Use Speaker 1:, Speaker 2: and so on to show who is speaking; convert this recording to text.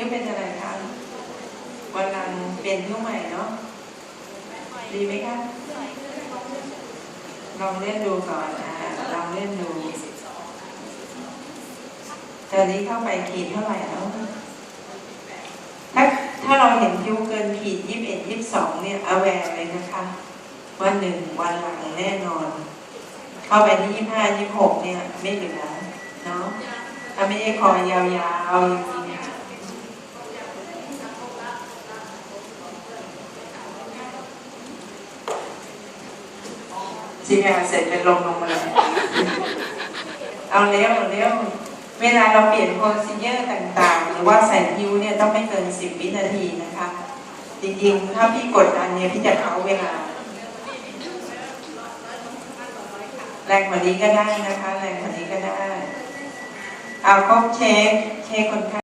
Speaker 1: คิ้วเป็นอะไรคะวันหลังเปลี่ยนคิ้วใหม่เนาะดีไหมคะลองเล่นดูก่อนอ่าลองเล่นดูตอนนี้เข้าไปขีดเท่าไหร่แล้วถ้าถ้าเราเห็นคิ้วเกินขีดยี่สิบเอ็ดยี่สิบสองเนี่ยเอาแวร์เลยนะคะว่าหนึ่งวันหลังแน่นอน เข้าไปที่ยี่ห้ายี่หกเนี่ยไม่เหลือเนาะถ้าไม่ได้คอยาวๆอย่างนี้ จีแอเสร็จเป็นลมลงมาเลยเอาเร็วเร็วเวลาเราเปลี่ยนโพซิเยอร์ต่างๆ หรือว่าใส่คิ้วเนี่ยต้องไม่เกินสิบวินาทีนะคะ จริงๆ ถ้าพี่กดดันเนี่ยพี่จะเขาเวลา แรงกว่านี้ก็ได้นะคะ แรงกว่านี้ก็ได้ เอาก็เช็ค เช็คคนไข้